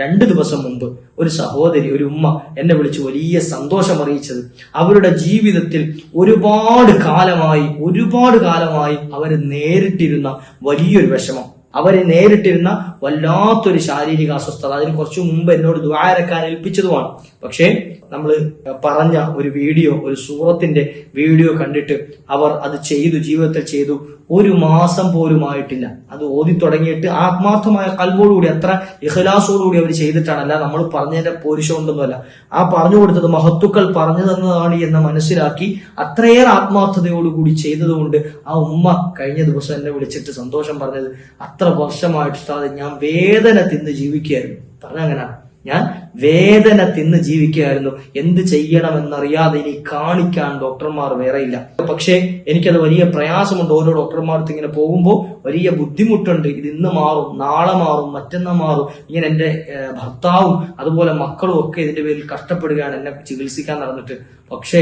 രണ്ട് ദിവസം മുമ്പ് ഒരു സഹോദരി ഒരു ഉമ്മ എന്നെ വിളിച്ച് വലിയ സന്തോഷം അറിയിച്ചത്. അവരുടെ ജീവിതത്തിൽ ഒരുപാട് കാലമായി ഒരുപാട് കാലമായി അവർ നേരിട്ടിരുന്ന വലിയൊരു വിഷമം. അവരെ നേരിട്ടിരുന്ന വല്ലാത്തൊരു ശാരീരിക അസ്വസ്ഥത അതിന് കുറച്ചു മുമ്പ് എന്നോട് ദ്വാരക്കാൻ ഏൽപ്പിച്ചതുമാണ്. പക്ഷേ നമ്മൾ പറഞ്ഞ ഒരു വീഡിയോ ഒരു സൂറത്തിന്റെ വീഡിയോ കണ്ടിട്ട് അവർ അത് ചെയ്തു ജീവിതത്തിൽ ചെയ്തു. ഒരു മാസം പോലും ആയിട്ടില്ല. അത് ഓതി തുടങ്ങിയിട്ട് ആത്മാർത്ഥമായ കൽവോടുകൂടി അത്ര ഇഹ്ലാസോടുകൂടി അവർ ചെയ്തിട്ടാണല്ല നമ്മൾ പറഞ്ഞതിന്റെ പോരുഷം ഉണ്ടെന്നല്ല ആ പറഞ്ഞു കൊടുത്തത് മഹത്തുക്കൾ പറഞ്ഞു തന്നതാണ് എന്ന് മനസ്സിലാക്കി അത്രയേറെ ആത്മാർത്ഥതയോടുകൂടി ചെയ്തതുകൊണ്ട് ആ ഉമ്മ കഴിഞ്ഞ ദിവസം എന്നെ വിളിച്ചിട്ട് സന്തോഷം പറഞ്ഞത് അത്ര വർഷമായിട്ട് ഞാൻ വേദന തിന്ന് ജീവിക്കുകയായിരുന്നു. പറഞ്ഞ അങ്ങനെ ഞാൻ വേദന തിന്ന് ജീവിക്കുകയായിരുന്നു. എന്ത് ചെയ്യണമെന്നറിയാതെ ഇനി കാണിക്കാൻ ഡോക്ടർമാർ വേറെയില്ല. പക്ഷേ എനിക്കത് വലിയ പ്രയാസമുണ്ട് ഓരോ ഡോക്ടർമാർക്ക് ഇങ്ങനെ പോകുമ്പോൾ വലിയ ബുദ്ധിമുട്ടുണ്ട്. ഇത് ഇന്ന് മാറും നാളെ മാറും മറ്റന്നാ മാറും. ഇങ്ങനെ ഏഹ്, ഭർത്താവും അതുപോലെ മക്കളും ഒക്കെ ഇതിന്റെ പേരിൽ കഷ്ടപ്പെടുകയാണ് എന്നെ ചികിത്സിക്കാൻ നടന്നിട്ട്. പക്ഷേ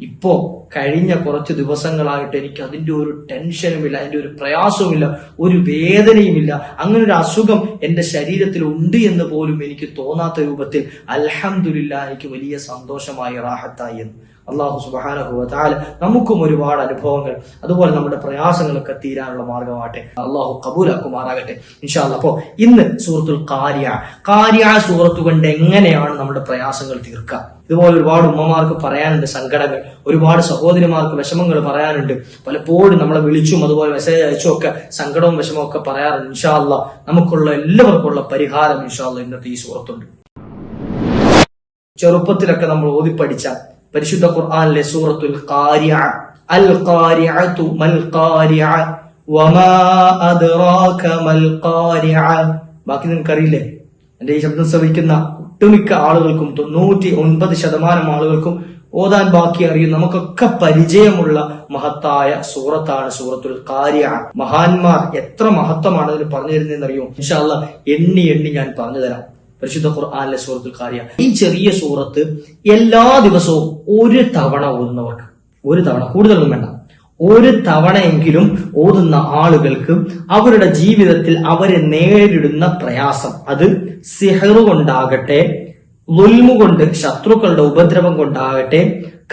ഇപ്പോ കഴിഞ്ഞ കുറച്ച് ദിവസങ്ങളായിട്ട് എനിക്ക് അതിന്റെ ഒരു ടെൻഷനുമില്ല അതിന്റെ ഒരു പ്രയാസവുമില്ല ഒരു വേദനയുമില്ല. അങ്ങനെ ഒരു അസുഖം എന്റെ ശരീരത്തിൽ ഉണ്ട് എന്ന് പോലും എനിക്ക് തോന്നാത്ത രൂപത്തിൽ അൽഹംദുലില്ല എനിക്ക് വലിയ സന്തോഷമായി റാഹത്തായി എന്ന് അള്ളാഹു സുബാനഹുല നമുക്കും ഒരുപാട് അനുഭവങ്ങൾ അതുപോലെ നമ്മുടെ പ്രയാസങ്ങളൊക്കെ തീരാനുള്ള മാർഗമാകട്ടെ അള്ളാഹു കബൂലാക്കുമാറാകട്ടെ. ഇൻഷാല്ല അപ്പോ ഇന്ന് സൂറത്തുൽ കാര്യ കാര്യ സൂറത്ത് കൊണ്ട് എങ്ങനെയാണ് നമ്മുടെ പ്രയാസങ്ങൾ തീർക്കുക? ഇതുപോലെ ഒരുപാട് ഉമ്മമാർക്ക് പറയാനുണ്ട് സങ്കടങ്ങൾ ഒരുപാട് സഹോദരിമാർക്ക് വിഷമങ്ങൾ പറയാനുണ്ട്. പലപ്പോഴും നമ്മളെ വിളിച്ചും അതുപോലെ മെസ്സേജ് അയച്ചും ഒക്കെ സങ്കടവും വിഷമവും ഒക്കെ പറയാറുണ്ട്. ഇൻഷാല്ല നമുക്കുള്ള എല്ലാവർക്കുള്ള പരിഹാരം ഇൻഷാല്ല ഇന്നത്തെ ഈ സൂറത്തുണ്ട്. ചെറുപ്പത്തിലൊക്കെ നമ്മൾ ഓതി പഠിച്ച പരിശുദ്ധ ഖുർആാനിലെ സൂറത്തുൽ ഖാരിഅ. അൽ ഖാരിഅതു മൽ ബാക്കി നിനക്കറിയില്ലേ എന്റെ ഈ ശബ്ദം ശ്രവിക്കുന്ന ഒട്ടുമിക്ക ആളുകൾക്കും തൊണ്ണൂറ്റി ഒൻപത് ശതമാനം ആളുകൾക്കും ഓതാൻ ബാക്കി അറിയും. നമുക്കൊക്കെ പരിചയമുള്ള മഹത്തായ സൂറത്താണ് സൂറത്തുൽ കാര്യ മഹാന്മാർ എത്ര മഹത്വമാണ് അതിന് പറഞ്ഞു തരുന്നതെന്ന് അറിയോ ഇൻഷാല്ല എണ്ണി എണ്ണി ഞാൻ പറഞ്ഞു തരാം. പരിശുദ്ധ ഖുർആാനിലെ സൂറത്തുൽ കാര്യ ഈ ചെറിയ സൂറത്ത് എല്ലാ ദിവസവും ഒരു തവണ ഓതുന്നവർക്ക് ഒരു തവണ കൂടുതലൊന്നും വേണ്ട. ഒരു തവണയെങ്കിലും ഓതുന്ന ആളുകൾക്ക് അവരുടെ ജീവിതത്തിൽ അവരെ നേരിടുന്ന പ്രയാസം അത് സിഹറ് കൊണ്ടാകട്ടെ ലുൽമു കൊണ്ട് ശത്രുക്കളുടെ ഉപദ്രവം കൊണ്ടാകട്ടെ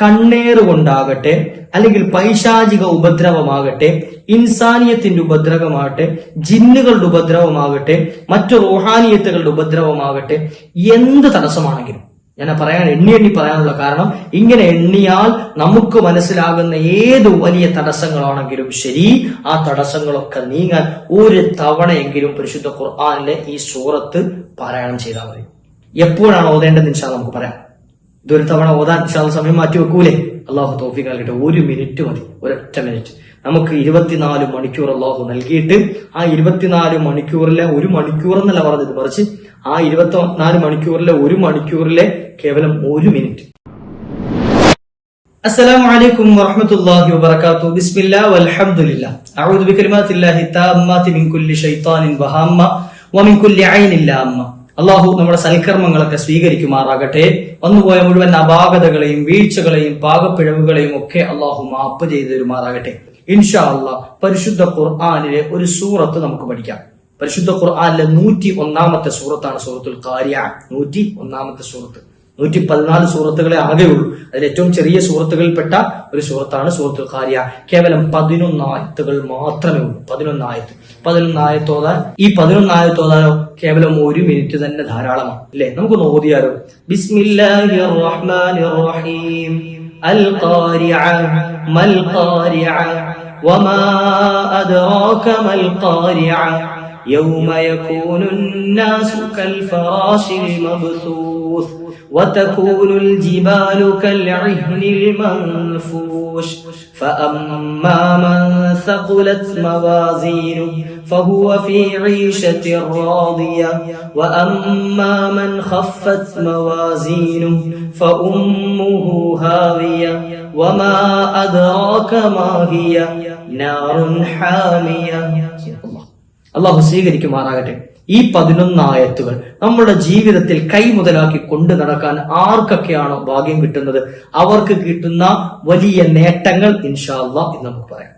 കണ്ണേറ് കൊണ്ടാകട്ടെ അല്ലെങ്കിൽ പൈശാചിക ഉപദ്രവമാകട്ടെ ഇൻസാനിയത്തിന്റെ ഉപദ്രവമാകട്ടെ ജിന്നുകളുടെ ഉപദ്രവമാകട്ടെ മറ്റു റോഹാനിയത്തുകളുടെ ഉപദ്രവമാകട്ടെ എന്ത് തടസ്സമാണെങ്കിലും. ഞാൻ പറയാൻ എണ്ണി എണ്ണി പറയാനുള്ള കാരണം ഇങ്ങനെ എണ്ണിയാൽ നമുക്ക് മനസ്സിലാകുന്ന ഏത് വലിയ തടസ്സങ്ങളാണെങ്കിലും ശരി ആ തടസ്സങ്ങളൊക്കെ നീങ്ങാൻ ഒരു തവണയെങ്കിലും പരിശുദ്ധ ഖുർആാനിലെ ഈ സൂറത്ത് പാരായണം ചെയ്താൽ മതി. എപ്പോഴാണ് ഓതേണ്ടത് ഇൻഷാ നമുക്ക് പറയാം ഇതൊരു തവണ ഓതാൻ ഇൻഷാ സമയം മാറ്റി വെക്കൂലേ അള്ളാഹു തോഫിക്ക് നൽകട്ടെ ഒരു മിനിറ്റ് മതി ഒരൊറ്റ മിനിറ്റ് നമുക്ക് ഇരുപത്തിനാല് മണിക്കൂർ അള്ളാഹു നൽകിയിട്ട് ആ ഇരുപത്തിനാല് മണിക്കൂറിലെ ഒരു മണിക്കൂർ എന്നല്ല പറഞ്ഞത് മറിച്ച് ആ ഇരുപത്തിനാല് മണിക്കൂറിലെ ഒരു മണിക്കൂറിലെ കേവലം ഒരു മിനിറ്റ് السلام عليكم ورحمة الله وبركاته بسم الله والحمد لله أعوذ بكلمات الله التامات من كل شيطان وهامة ومن كل عين لامة അള്ളാഹു നമ്മുടെ സൽക്കർമ്മങ്ങളൊക്കെ സ്വീകരിക്കുമാറാകട്ടെ. വന്നുപോയ മുഴുവൻ അപാകതകളെയും വീഴ്ചകളെയും പാകപ്പിഴവുകളെയും ഒക്കെ അള്ളാഹു മാപ്പ് ചെയ്തു തരുമാറാകട്ടെ. ഇൻഷാ അള്ളാഹ് പരിശുദ്ധ ഖുർആാനിലെ ഒരു സൂറത്ത് നമുക്ക് പഠിക്കാം. പരിശുദ്ധ ഖുർആാനിലെ നൂറ്റി ഒന്നാമത്തെ സൂറത്താണ് സൂറത്തുൽ കാര്യ നൂറ്റി ഒന്നാമത്തെ സൂറത്ത്. നൂറ്റി പതിനാല് സൂറത്തുകളെ ആകെയുള്ളൂ അതിൽ ഏറ്റവും ചെറിയ സൂറത്തുകളിൽപ്പെട്ട ഒരു സൂറത്താണ് സൂറത്തുൽ കാരിയ കേവലം പതിനൊന്നായത്തുകൾ മാത്രമേ ഉള്ളൂ പതിനൊന്നായത്ത് പതിനൊന്നായത്തോതാൻ ഈ പതിനൊന്നായത്തോതാനോ കേവലം ഒരു മിനിറ്റ് തന്നെ ധാരാളമാണ് അല്ലേ നമുക്കൊന്ന് ഓതിയാലോ ബിസ്മില്ലാഹിർ റഹ്മാനിർ റഹീം അൽ ഖാരിഅ മൽ ഖാരിഅ വമാ അദ്റാക മൽ ഖാരിഅ يوم يكون الناس كالفراش المبثوث وتكون الجبال كالعهن المنفوش فأما من ثقلت موازينه فهو في عيشة راضية وأما من خفت موازينه فأمه هاوية وما أدراك ما هي نار حامية അള്ളാഹു സ്വീകരിക്കുമാറാകട്ടെ ഈ പതിനൊന്നായത്തുകൾ നമ്മുടെ ജീവിതത്തിൽ കൈമുതലാക്കി കൊണ്ടു നടക്കാൻ ആർക്കൊക്കെയാണോ ഭാഗ്യം കിട്ടുന്നത്? അവർക്ക് കിട്ടുന്ന വലിയ നേട്ടങ്ങൾ ഇൻഷാല്ല എന്ന് നമുക്ക് പറയാം.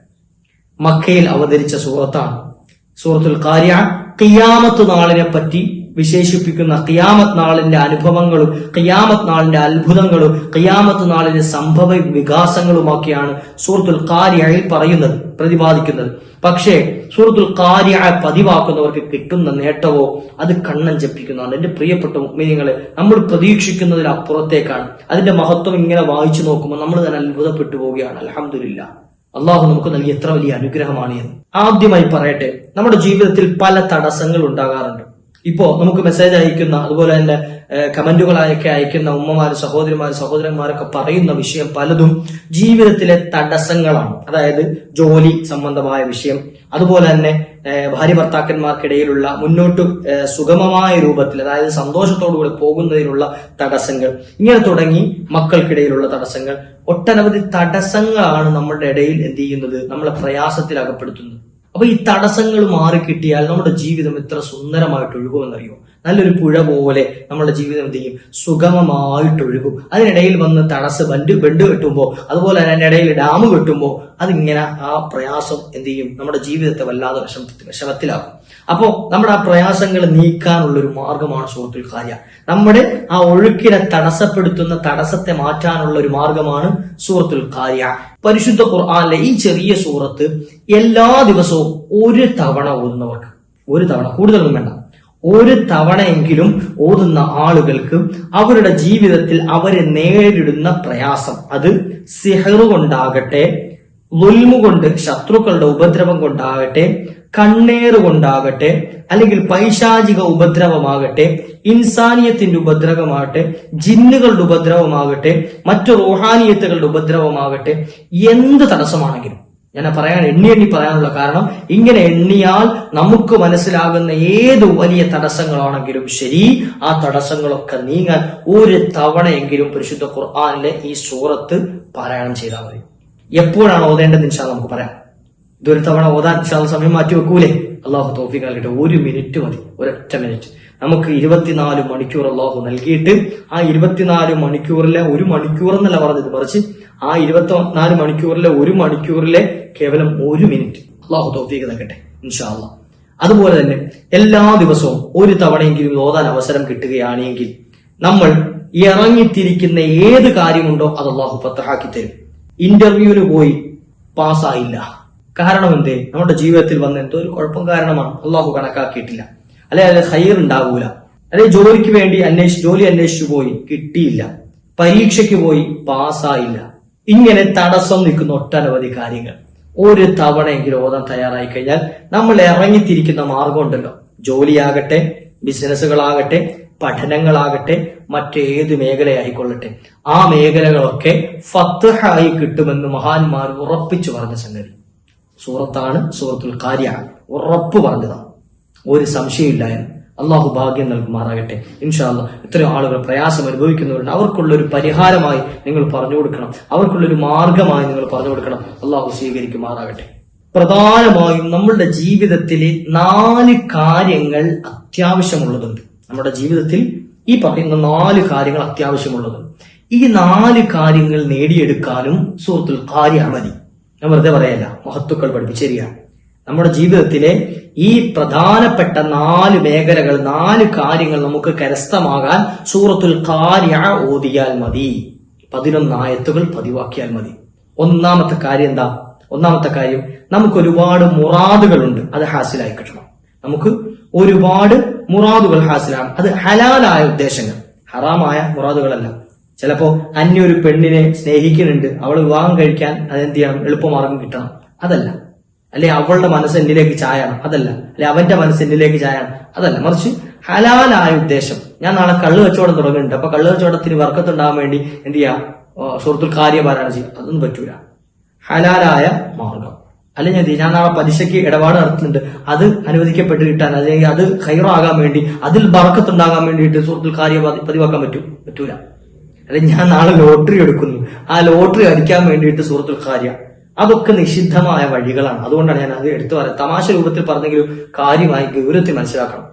മക്കയിൽ അവതരിച്ച സൂറത്താണ്. സൂറത്തുൽ കാര്യ കിയാമത്ത് നാളിനെ പറ്റി വിശേഷിപ്പിക്കുന്ന കിയാമത്ത് നാളിന്റെ അനുഭവങ്ങളും കിയാമത്ത് നാളിന്റെ അത്ഭുതങ്ങളും കിയാമത്ത് നാളിന്റെ സംഭവ വികാസങ്ങളുമൊക്കെയാണ് സൂറത്തുൽ കാര്യയിൽ പറയുന്നത് പ്രതിപാദിക്കുന്നത്. പക്ഷേ സൂറത്തുൽ കാര്യായ പതിവാക്കുന്നവർക്ക് കിട്ടുന്ന നേട്ടവോ അത് കണ്ണൻ ജപ്പിക്കുന്നതാണ് എന്റെ പ്രിയപ്പെട്ട മുഗ്മിനികളെ നമ്മൾ പ്രതീക്ഷിക്കുന്നതിന് അപ്പുറത്തേക്കാണ് അതിന്റെ മഹത്വം ഇങ്ങനെ വായിച്ചു നോക്കുമ്പോൾ നമ്മൾ തന്നെ അത്ഭുതപ്പെട്ടു പോവുകയാണ്. അലഹമില്ല അള്ളാഹു നമുക്ക് നൽകിയ എത്ര വലിയ അനുഗ്രഹമാണ് എന്ന്. ആദ്യമായി പറയട്ടെ നമ്മുടെ ജീവിതത്തിൽ പല തടസ്സങ്ങൾ ഉണ്ടാകാറുണ്ട്. ഇപ്പോ നമുക്ക് മെസ്സേജ് അയക്കുന്ന അതുപോലെ തന്നെ കമന്റുകളായൊക്കെ അയക്കുന്ന ഉമ്മമാര് സഹോദരിമാര് സഹോദരന്മാരൊക്കെ പറയുന്ന വിഷയം പലതും ജീവിതത്തിലെ തടസ്സങ്ങളാണ്. അതായത് ജോലി സംബന്ധമായ വിഷയം. അതുപോലെ തന്നെ ഭാര്യ ഭർത്താക്കന്മാർക്കിടയിലുള്ള മുന്നോട്ട് സുഗമമായ രൂപത്തിൽ അതായത് സന്തോഷത്തോടുകൂടി പോകുന്നതിനുള്ള തടസ്സങ്ങൾ. ഇങ്ങനെ തുടങ്ങി മക്കൾക്കിടയിലുള്ള തടസ്സങ്ങൾ. ഒട്ടനവധി തടസ്സങ്ങളാണ് നമ്മുടെ ഇടയിൽ എന്ത് ചെയ്യുന്നത്? നമ്മളെ പ്രയാസത്തിൽ അകപ്പെടുത്തുന്നത്. അപ്പൊ ഈ തടസ്സങ്ങൾ മാറിക്കിട്ടിയാൽ നമ്മുടെ ജീവിതം എത്ര സുന്ദരമായിട്ട് ഒഴുകുമെന്നറിയോ? നല്ലൊരു പുഴ പോലെ നമ്മുടെ ജീവിതം എന്ത് ചെയ്യും? സുഗമമായിട്ട് ഒഴുകും. അതിനിടയിൽ വന്ന് തടസ്സ് ബണ്ട് ബണ്ട് കെട്ടുമ്പോൾ അതുപോലെ തന്നെ അതിനിടയിൽ ഡാം കെട്ടുമ്പോൾ അതിങ്ങനെ ആ പ്രയാസം എന്ത് ചെയ്യും? നമ്മുടെ ജീവിതത്തെ വല്ലാതെ വിഷമ വിഷമത്തിലാകും അപ്പോ നമ്മുടെ ആ പ്രയാസങ്ങൾ നീക്കാനുള്ള ഒരു മാർഗമാണ് സുഹൃത്തുൽ കാര്യ നമ്മുടെ ആ ഒഴുക്കിനെ തടസ്സപ്പെടുത്തുന്ന തടസ്സത്തെ മാറ്റാനുള്ള ഒരു മാർഗമാണ് സൂറത്തുൽ കാര്യ പരിശുദ്ധ ഖുർആാനിലെ ഈ ചെറിയ സൂറത്ത് എല്ലാ ദിവസവും ഒരു തവണ ഓതുന്നവർക്ക് ഒരു തവണ കൂടുതലൊന്നും വേണ്ട. ഒരു തവണയെങ്കിലും ഓതുന്ന ആളുകൾക്ക് അവരുടെ ജീവിതത്തിൽ അവരെ നേരിടുന്ന പ്രയാസം അത് സിഹറുകൊണ്ടാകട്ടെ ഒൽമുകൊണ്ട് കൊണ്ട് ശത്രുക്കളുടെ ഉപദ്രവം കൊണ്ടാകട്ടെ കണ്ണേറ് കൊണ്ടാകട്ടെ അല്ലെങ്കിൽ പൈശാചിക ഉപദ്രവമാകട്ടെ ഇൻസാനിയത്തിന്റെ ഉപദ്രവമാകട്ടെ ജിന്നുകളുടെ ഉപദ്രവമാകട്ടെ മറ്റു റോഹാനിയത്തുകളുടെ ഉപദ്രവമാകട്ടെ എന്ത് തടസ്സമാണെങ്കിലും. ഞാൻ പറയാൻ എണ്ണി എണ്ണി പറയാനുള്ള കാരണം ഇങ്ങനെ എണ്ണിയാൽ നമുക്ക് മനസ്സിലാകുന്ന ഏത് വലിയ തടസ്സങ്ങളാണെങ്കിലും ശരി ആ തടസ്സങ്ങളൊക്കെ നീങ്ങാൻ ഒരു തവണയെങ്കിലും പരിശുദ്ധ ഖുർആാനിലെ ഈ സൂറത്ത് പാരായണം ചെയ്താൽ മതി. എപ്പോഴാണ് ഓതേണ്ടത് ഇൻഷാ നമുക്ക് പറയാം. ഇതൊരു തവണ ഓതാൻ സമയം മാറ്റി വെക്കൂലേ? അള്ളാഹു തോഫിക്ക് നൽകട്ടെ. ഒരു മിനിറ്റ് മതി. ഒരൊറ്റ മിനിറ്റ്. നമുക്ക് ഇരുപത്തിനാല് മണിക്കൂർ അള്ളാഹു നൽകിയിട്ട് ആ ഇരുപത്തിനാല് മണിക്കൂറിലെ ഒരു മണിക്കൂർ എന്നല്ല പറഞ്ഞത്. മറിച്ച് ആ ഇരുപത്തിനാല് മണിക്കൂറിലെ ഒരു മണിക്കൂറിലെ കേവലം ഒരു മിനിറ്റ് അള്ളാഹു തോഫിക്ക് നൽകട്ടെ. ഇൻഷാ അതുപോലെ തന്നെ എല്ലാ ദിവസവും ഒരു തവണയെങ്കിലും ഓതാൻ അവസരം കിട്ടുകയാണെങ്കിൽ നമ്മൾ ഇറങ്ങിത്തിരിക്കുന്ന ഏത് കാര്യമുണ്ടോ അത് അള്ളാഹു ഫത്തഹാക്കി തരും. ഇന്റർവ്യൂവിന് പോയി പാസ്സായില്ല. കാരണം എന്തേ നമ്മുടെ ജീവിതത്തിൽ വന്ന എന്തോ ഒരു കുഴപ്പം കാരണമാണ്. അള്ളാഹു കണക്കാക്കിയിട്ടില്ല. അല്ലെ? അതിൽ ഹൈർ ഉണ്ടാവൂല. അല്ലെ? ജോലിക്ക് വേണ്ടി അന്വേഷിച്ച് ജോലി അന്വേഷിച്ചു പോയി കിട്ടിയില്ല. പരീക്ഷയ്ക്ക് പോയി പാസ്സായില്ല. ഇങ്ങനെ തടസ്സം നിൽക്കുന്ന ഒട്ടനവധി കാര്യങ്ങൾ. ഒരു തവണയെങ്കിലും ഓതാൻ തയ്യാറായി കഴിഞ്ഞാൽ നമ്മൾ ഇറങ്ങിത്തിരിക്കുന്ന മാർഗം ഉണ്ടല്ലോ. ജോലിയാകട്ടെ ബിസിനസ്സുകളാകട്ടെ പഠനങ്ങളാകട്ടെ മറ്റേത് മേഖലയായിക്കൊള്ളട്ടെ. ആ മേഖലകളൊക്കെ ഫത്തഹായി കിട്ടുമെന്ന് മഹാന്മാർ ഉറപ്പിച്ചു പറഞ്ഞ സംഗതി. സൂറത്താണ് സൂറത്തുൽ കാര്യ. ഉറപ്പ് പറഞ്ഞതാണ് ഒരു സംശയമില്ല എന്ന് അള്ളാഹു ഭാഗ്യം നൽകുമാറാകട്ടെ. ഇൻഷാല്ല ഇത്രയും ആളുകൾ പ്രയാസം അനുഭവിക്കുന്നവരുണ്ട്. അവർക്കുള്ള ഒരു പരിഹാരമായി നിങ്ങൾ പറഞ്ഞു കൊടുക്കണം. അവർക്കുള്ള ഒരു മാർഗമായി നിങ്ങൾ പറഞ്ഞു കൊടുക്കണം. അള്ളാഹു സ്വീകരിക്കുമാറാകട്ടെ. പ്രധാനമായും നമ്മളുടെ ജീവിതത്തിലെ നാല് കാര്യങ്ങൾ അത്യാവശ്യമുള്ളതുണ്ട്. നമ്മുടെ ജീവിതത്തിൽ ഈ പറയുന്ന നാല് കാര്യങ്ങൾ അത്യാവശ്യമുള്ളതുണ്ട്. ഈ നാല് കാര്യങ്ങൾ നേടിയെടുക്കാനും സുഹൃത്തുൽ കാര്യ മതി. ഞാൻ വെറുതെ പറയല്ല. മഹത്തുക്കൾ പഠിപ്പിച്ചരികയാണ് നമ്മുടെ ജീവിതത്തിലെ ഈ പ്രധാനപ്പെട്ട നാല് മേഖലകൾ നാല് കാര്യങ്ങൾ നമുക്ക് കരസ്ഥമാകാൻ സൂറത്തുൽ കാര്യ ഓതിയാൽ മതി. പതിനൊന്ന് ആയത്തുകൾ പതിവാക്കിയാൽ മതി. ഒന്നാമത്തെ കാര്യം എന്താ? ഒന്നാമത്തെ കാര്യം നമുക്ക് ഒരുപാട് മുറാദുകളുണ്ട്. അത് ഹാസിലായി കിട്ടണം. നമുക്ക് ഒരുപാട് മുറാദുകൾ ഹാസിലാണ് അത് ഹലാലായ ഉദ്ദേശങ്ങൾ. ഹറാമായ മുറാദുകളല്ല. ചിലപ്പോ അന്യ ഒരു പെണ്ണിനെ സ്നേഹിക്കുന്നുണ്ട്. അവൾ വിവാഹം കഴിക്കാൻ അതെന്ത് ചെയ്യണം? എളുപ്പമാർഗം കിട്ടണം. അതല്ല. അല്ലെ അവളുടെ മനസ്സ് എന്നിലേക്ക് ചായണം. അതല്ല. അല്ലെ അവന്റെ മനസ്സ് എന്നിലേക്ക് ചായണം. അതല്ല. മറിച്ച് ഹലാലായ ഉദ്ദേശം. ഞാൻ നാളെ കള്ള് കച്ചവടം തുടങ്ങുന്നുണ്ട്. അപ്പൊ കള്ള് കച്ചവടത്തിന് വർക്കത്തുണ്ടാകാൻ വേണ്ടി എന്ത് ചെയ്യാം? സുഹൃത്തു സുഹൃത്തുൽ കാര്യപാരായണം ചെയ്യും. അതൊന്നും പറ്റൂല. ഹലാലായ മാർഗം. അല്ലെങ്കിൽ ഞാൻ നാളെ പലിശയ്ക്ക് ഇടപാട് നടത്തുന്നുണ്ട്. അത് അനുവദിക്കപ്പെട്ട് കിട്ടാൻ അല്ലെങ്കിൽ അത് ഹൈറാകാൻ വേണ്ടി അതിൽ ബറക്കത്തുണ്ടാകാൻ വേണ്ടിയിട്ട് സുഹൃത്തുൽ കാര്യ പതി- പതിവാക്കാൻ പറ്റൂ. പറ്റൂല. അല്ലെങ്കിൽ ഞാൻ നാളെ ലോട്ടറി എടുക്കുന്നു. ആ ലോട്ടറി അടിക്കാൻ വേണ്ടിയിട്ട് സുഹൃത്തുൽ കാര്യ. അതൊക്കെ നിഷിദ്ധമായ വഴികളാണ്. അതുകൊണ്ടാണ് ഞാൻ അത് എടുത്തു പറയുന്നത്. തമാശ രൂപത്തിൽ പറഞ്ഞെങ്കിലും കാര്യമായി ഗൗരവത്തിൽ മനസ്സിലാക്കണം.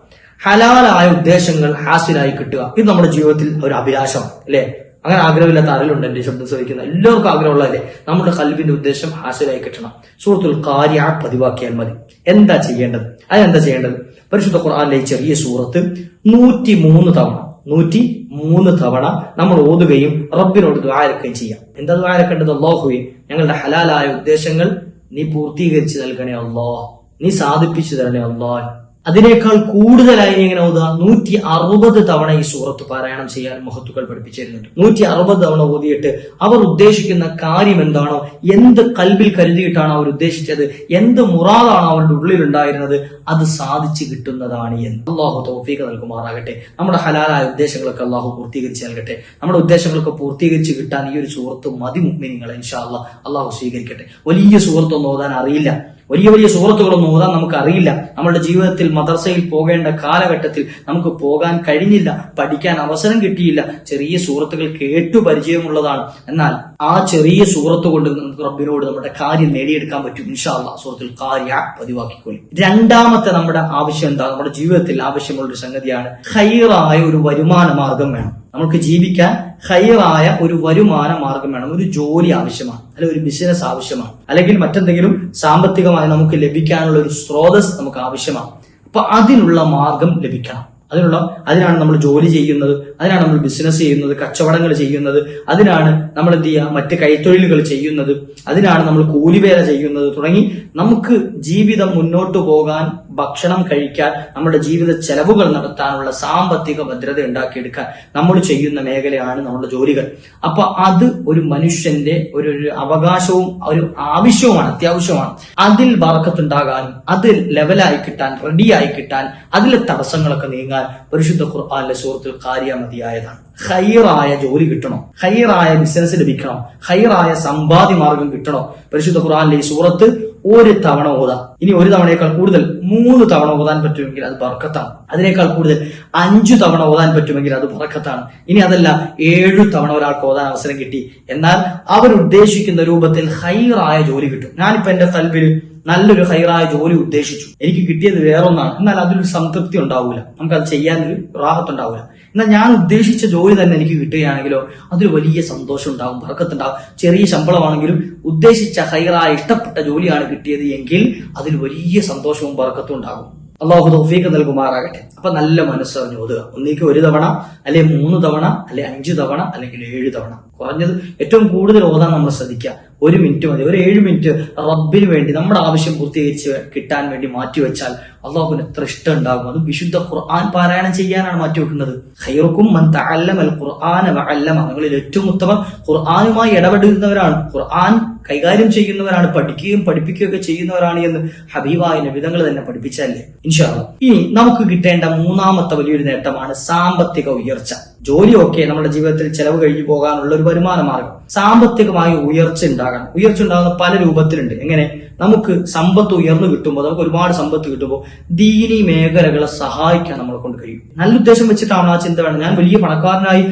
ഹലാലായ ഉദ്ദേശങ്ങൾ ഹാസിലായി കിട്ടുക. ഇത് നമ്മുടെ ജീവിതത്തിൽ ഒരു അഭിലാഷമാണ് അല്ലേ? അങ്ങനെ ആഗ്രഹമില്ലാത്ത ആരെങ്കിലും എന്റെ ശബ്ദം ശ്രമിക്കുന്ന എല്ലാവർക്കും ആഗ്രഹമുള്ളതല്ലേ? നമ്മുടെ കൽവിന്റെ ഉദ്ദേശം ഹാസിലായി കിട്ടണം. സുഹൃത്തുൽ കാര്യ പതിവാക്കിയാൽ മതി. എന്താ ചെയ്യേണ്ടത്? അതെന്താ ചെയ്യേണ്ടത്? പരിശുദ്ധ ഖുർആാനിലെ ചെറിയ സൂറത്ത് നൂറ്റി മൂന്ന് തവണ നൂറ്റി മൂന്ന് തവണ നമ്മൾ ഓതുകയും റബ്ബിനോട് ദ്വാരക്കുകയും ചെയ്യാം. എന്താ ദ്വാരക്കേണ്ടത് അള്ളാഹുവെ ഞങ്ങളുടെ ഹലാലായ ഉദ്ദേശങ്ങൾ നീ പൂർത്തീകരിച്ചു നൽകണേ അള്ളാഹ് നീ സാധിപ്പിച്ചു തരണേ അള്ളാഹ് അതിനേക്കാൾ കൂടുതലായി ഇങ്ങനെ ഓതുക? നൂറ്റി അറുപത് തവണ ഈ സൂറത്ത് പാരായണം ചെയ്യാൻ മഹത്തുക്കൾ പഠിപ്പിച്ചിരുന്നുണ്ട്. നൂറ്റി അറുപത് തവണ ഓതിയിട്ട് അവർ ഉദ്ദേശിക്കുന്ന കാര്യം എന്താണോ എന്ത് കൽബിൽ കരുതിയിട്ടാണ് അവർ ഉദ്ദേശിച്ചത് എന്ത് മുറാദാണ് അവരുടെ ഉള്ളിൽ ഉണ്ടായിരുന്നത് അത് സാധിച്ചു കിട്ടുന്നതാണ് എന്ന്. അള്ളാഹു തൗഫീഖ് നൽകുമാറാകട്ടെ. നമ്മുടെ ഹലാലായ ഉദ്ദേശങ്ങളൊക്കെ അള്ളാഹു പൂർത്തീകരിച്ച് നൽകട്ടെ. നമ്മുടെ ഉദ്ദേശങ്ങളൊക്കെ പൂർത്തീകരിച്ച് കിട്ടാൻ ഈ ഒരു സുഹൃത്ത് മതി മുഗ്മിനിങ്ങളെ ഇൻഷാ അള്ളാഹ് അള്ളാഹു സ്വീകരിക്കട്ടെ. വലിയ സുഹൃത്തൊന്നും ഓതാൻ അറിയില്ല. വലിയ വലിയ സുഹൃത്തുക്കളൊന്നും ഓതാൻ നമുക്ക് അറിയില്ല നമ്മുടെ ജീവിതത്തിൽ മദർസയിൽ പോകേണ്ട കാലഘട്ടത്തിൽ നമുക്ക് പോകാൻ കഴിഞ്ഞില്ല പഠിക്കാൻ അവസരം കിട്ടിയില്ല. ചെറിയ സുഹൃത്തുക്കൾ കേട്ടു പരിചയമുള്ളതാണ്. എന്നാൽ ആ ചെറിയ സുഹൃത്ത് കൊണ്ട് നമുക്ക് റബ്ബിനോട് നമ്മുടെ കാര്യം നേടിയെടുക്കാൻ പറ്റും ഇൻഷാല്ല സുഹൃത്തിൽ കാര്യ പതിവാക്കിക്കൊള്ളി രണ്ടാമത്തെ നമ്മുടെ ആവശ്യം എന്താ? നമ്മുടെ ജീവിതത്തിൽ ആവശ്യമുള്ള ഒരു സംഗതിയാണ് ഹൈറായ ഒരു വരുമാന മാർഗം വേണം. നമുക്ക് ജീവിക്കാൻ ഹൈറായ ഒരു വരുമാന മാർഗം വേണം. ഒരു ജോലി ആവശ്യമാണ് അല്ലെങ്കിൽ ഒരു ബിസിനസ് ആവശ്യമാണ് അല്ലെങ്കിൽ മറ്റെന്തെങ്കിലും സാമ്പത്തികമായി നമുക്ക് ലഭിക്കാനുള്ള ഒരു സ്രോതസ് നമുക്ക് ആവശ്യമാണ്. അപ്പൊ അതിനുള്ള മാർഗം ലഭിക്കണം. അതിനുള്ള അതിനാണ് നമ്മൾ ജോലി ചെയ്യുന്നത് അതിനാണ് നമ്മൾ ബിസിനസ് ചെയ്യുന്നത് കച്ചവടങ്ങൾ ചെയ്യുന്നത് അതിനാണ് നമ്മൾ എന്ത് ചെയ്യുക മറ്റ് കൈത്തൊഴിലുകൾ ചെയ്യുന്നത് അതിനാണ് നമ്മൾ കൂലിവേല ചെയ്യുന്നത് തുടങ്ങി നമുക്ക് ജീവിതം മുന്നോട്ട് പോകാൻ ഭക്ഷണം കഴിക്കാൻ നമ്മുടെ ജീവിത ചെലവുകൾ നടത്താനുള്ള സാമ്പത്തിക ഭദ്രത ഉണ്ടാക്കിയെടുക്കാൻ നമ്മൾ ചെയ്യുന്ന മേഖലയാണ് നമ്മുടെ ജോലികൾ. അപ്പൊ അത് ഒരു മനുഷ്യന്റെ ഒരു അവകാശവും ഒരു ആവശ്യവുമാണ് അത്യാവശ്യമാണ്. അതിൽ വറക്കത്തുണ്ടാകാനും അത് ലെവലായി കിട്ടാൻ റെഡിയായി കിട്ടാൻ അതിലെ തടസ്സങ്ങളൊക്കെ നീങ്ങാൻ പരിശുദ്ധ ഖുർആാനിലെ സുഹൃത്തിൽ കാര്യ മതിയായതാണ്. ഹൈറായ ജോലി കിട്ടണം. ഹൈറായ ബിസിനസ് ലഭിക്കണം. ഹൈറായ സമ്പാദ്യ മാർഗം കിട്ടണം. പരിശുദ്ധ ഖുർആാനിലെ ഈ സൂറത്ത് ഒരു തവണ ഓതാം. ഇനി ഒരു തവണയേക്കാൾ കൂടുതൽ മൂന്ന് തവണ ഓതാൻ പറ്റുമെങ്കിൽ അത് ബർക്കത്താണ്. അതിനേക്കാൾ കൂടുതൽ അഞ്ചു തവണ ഓതാൻ പറ്റുമെങ്കിൽ അത് ബർക്കത്താണ്. ഇനി അതല്ല ഏഴു തവണ ഒരാൾക്ക് ഓതാൻ അവസരം കിട്ടി. എന്നാൽ അവർ ഉദ്ദേശിക്കുന്ന രൂപത്തിൽ ഹൈറായ ജോലി കിട്ടും. ഞാനിപ്പോ എന്റെ കൽവിൽ നല്ലൊരു ഹൈറായ ജോലി ഉദ്ദേശിച്ചു. എനിക്ക് കിട്ടിയത് വേറൊന്നാണ്. എന്നാൽ അതിലൊരു സംതൃപ്തി ഉണ്ടാവില്ല നമുക്ക് അത് ചെയ്യാനൊരു റാഹത്തുണ്ടാവില്ല എന്നാൽ ഞാൻ ഉദ്ദേശിച്ച ജോലി തന്നെ എനിക്ക് കിട്ടുകയാണെങ്കിലോ അതൊരു വലിയ സന്തോഷം ഉണ്ടാവും ബർക്കത്തുണ്ടാവും ചെറിയ ശമ്പളമാണെങ്കിലും ഉദ്ദേശിച്ച ഹൈറായ ഇഷ്ടപ്പെട്ട ജോലിയാണ് കിട്ടിയത് എങ്കിൽ അതിൽ വലിയ സന്തോഷവും പറക്കത്തും ഉണ്ടാകും. അള്ളാഹു തൗഫീഖ് നൽകുമാറാകട്ടെ. അപ്പൊ നല്ല മനസ്സറിഞ്ഞ് ഓതുക. ഒന്നിക്ക് ഒരു തവണ അല്ലെ മൂന്ന് തവണ അല്ലെ അഞ്ച് തവണ അല്ലെങ്കിൽ ഏഴ് തവണ. കുറഞ്ഞത് ഏറ്റവും കൂടുതൽ ഓതാൻ നമ്മൾ ശ്രദ്ധിക്കുക. ഒരു മിനിറ്റ് മതി. ഒരു ഏഴ് മിനിറ്റ് റബ്ബിന് വേണ്ടി നമ്മുടെ ആവശ്യം പൂർത്തീകരിച്ച് കിട്ടാൻ വേണ്ടി മാറ്റിവെച്ചാൽ അള്ളാഹുവിന് എത്ര ഇഷ്ടം ഉണ്ടാകും അത് വിശുദ്ധ ഖുർആൻ പാരായണം ചെയ്യാനാണ് മാറ്റിവെക്കുന്നത്. ഖൈറുക്കും മൻ തഅല്ലമൽ ഖുർആന വഅല്ലമ. നിങ്ങളിൽ ഏറ്റവും ഉത്തമം ഖുർആനുമായി ഇടപെടുന്നവരാണ്. ഖുർആൻ കൈകാര്യം ചെയ്യുന്നവരാണ് പഠിക്കുകയും പഠിപ്പിക്കുകയൊക്കെ ചെയ്യുന്നവരാണ് എന്ന് ഹബീബായ നബിതങ്ങൾ തന്നെ പഠിപ്പിച്ചല്ലേ ഇൻഷാല്ല ഇനി നമുക്ക് കിട്ടേണ്ട മൂന്നാമത്തെ വലിയൊരു നേട്ടമാണ് സാമ്പത്തിക ഉയർച്ച. ജോലിയൊക്കെ നമ്മുടെ ജീവിതത്തിൽ ചെലവ് കഴിഞ്ഞു പോകാനുള്ള ഒരു വരുമാന മാർഗം. സാമ്പത്തികമായി ഉയർച്ച ഉണ്ടാകണം. ഉയർച്ച ഉണ്ടാകുന്ന പല രൂപത്തിലുണ്ട്. എങ്ങനെ? നമുക്ക് സമ്പത്ത് ഉയർന്നു കിട്ടുമ്പോൾ നമുക്ക് ഒരുപാട് സമ്പത്ത് കിട്ടുമ്പോൾ ദീനി മേഖലകളെ സഹായിക്കാൻ നമ്മളെ കൊണ്ട് കഴിയും. നല്ല ഉദ്ദേശം വെച്ചിട്ടാണ് ആ ചിന്ത വേണം ഞാൻ വലിയ പണക്കാരനായി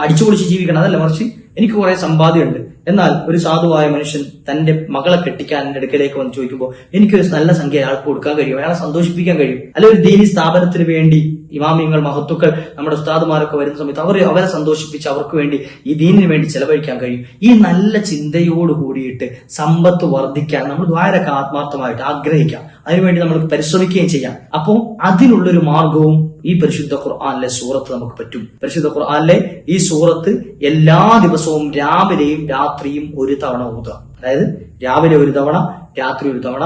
അടിച്ചുപൊളിച്ച് ജീവിക്കണം. അതല്ല മറിച്ച് എനിക്ക് കുറെ സമ്പാദ്യമുണ്ട്. എന്നാൽ ഒരു സാധുവായ മനുഷ്യൻ തന്റെ മകളെ കെട്ടിക്കാൻ എന്റെ അടുക്കലേക്ക് വന്ന് ചോദിക്കുമ്പോൾ എനിക്കൊരു നല്ല സംഖ്യ അയാൾക്ക് കൊടുക്കാൻ കഴിയും. അയാളെ സന്തോഷിപ്പിക്കാൻ കഴിയും. അല്ലെങ്കിൽ ഒരു ദീനി സ്ഥാപനത്തിന് വേണ്ടി ഇമാമിയങ്ങൾ മഹത്തുക്കൾ നമ്മുടെ ഉസ്താദുമാരൊക്കെ വരുന്ന സമയത്ത് അവർ അവരെ സന്തോഷിപ്പിച്ച് അവർക്ക് വേണ്ടി ഈ ദീനിന് വേണ്ടി ചെലവഴിക്കാൻ കഴിയും. ഈ നല്ല ചിന്തയോട് കൂടിയിട്ട് സമ്പത്ത് വർദ്ധിക്കാൻ നമ്മൾ ദ്വാരൊക്കെ ആത്മാർത്ഥമായിട്ട് ആഗ്രഹിക്കാം അതിനുവേണ്ടി നമ്മൾ പരിശ്രമിക്കുകയും ചെയ്യാം. അപ്പോൾ അതിനുള്ളൊരു മാർഗവും ഈ പരിശുദ്ധ ഖുർആാനിലെ സൂറത്ത് നമുക്ക് പറ്റും. പരിശുദ്ധ ഖുർആാനിലെ ഈ സൂറത്ത് എല്ലാ ദിവസവും രാവിലെയും രാത്രിയും ഒരു തവണ ഊതുക. അതായത് രാവിലെ ഒരു തവണ രാത്രി ഒരു തവണ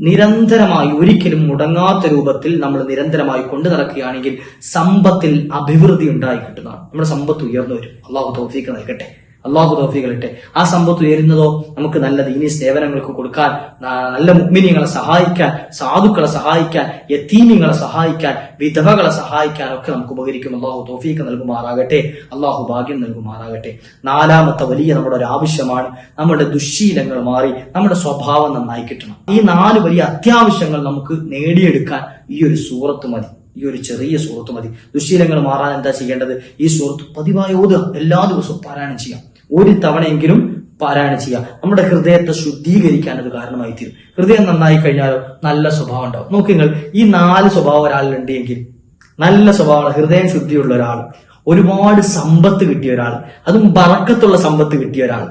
നിരന്തരമായി ഒരിക്കലും മുടങ്ങാത്ത രൂപത്തിൽ നമ്മൾ നിരന്തരമായി കൊണ്ടു നടക്കുകയാണെങ്കിൽ സമ്പത്തിൽ അഭിവൃദ്ധി ഉണ്ടായി കിട്ടുന്നതാണ്. നമ്മുടെ സമ്പത്ത് ഉയർന്നു വരും. അള്ളാഹു തോഫീക്ക് നൽകട്ടെ. അള്ളാഹു തോഫികളിട്ടെ ആ സമ്പത്ത് ഉയരുന്നതോ നമുക്ക് നല്ല ദീനി സേവനങ്ങൾക്ക് കൊടുക്കാൻ നല്ല മുഗ്മിനിയങ്ങളെ സഹായിക്കാൻ സാധുക്കളെ സഹായിക്കാൻ യത്തീമിങ്ങളെ സഹായിക്കാൻ വിധവകളെ സഹായിക്കാൻ ഒക്കെ നമുക്ക് ഉപകരിക്കും അള്ളാഹു തോഫീക്ക് നൽകുമാറാകട്ടെ. അള്ളാഹു ഭാഗ്യം നൽകുമാറാകട്ടെ. നാലാമത്തെ വലിയ നമ്മുടെ ഒരു ആവശ്യമാണ് നമ്മുടെ ദുശ്ശീലങ്ങൾ മാറി നമ്മുടെ സ്വഭാവം നന്നായി കിട്ടണം. ഈ നാല് വലിയ അത്യാവശ്യങ്ങൾ നമുക്ക് നേടിയെടുക്കാൻ ഈ ഒരു സൂറത്ത് മതി. ഈ ഒരു ചെറിയ സുഹൃത്ത് മതി. ദുശീലങ്ങൾ മാറാൻ എന്താ ചെയ്യേണ്ടത്? ഈ സുഹൃത്ത് പതിവായി ഓതുക എല്ലാ ദിവസവും പാരായണം ചെയ്യാം. ഒരു തവണയെങ്കിലും പാരായണം ചെയ്യുക. നമ്മുടെ ഹൃദയത്തെ ശുദ്ധീകരിക്കാൻ അത് കാരണമായി തീരും ഹൃദയം നന്നായി കഴിഞ്ഞാലോ നല്ല സ്വഭാവം ഉണ്ടാവും. നോക്കി നിങ്ങൾ ഈ നാല് സ്വഭാവം ഒരാളിലുണ്ട് എങ്കിൽ നല്ല സ്വഭാവം ഹൃദയം ശുദ്ധിയുള്ള ഒരാൾ ഒരുപാട് സമ്പത്ത് കിട്ടിയ ഒരാൾ അതും ബറക്കത്തുള്ള സമ്പത്ത് കിട്ടിയ ഒരാൾ.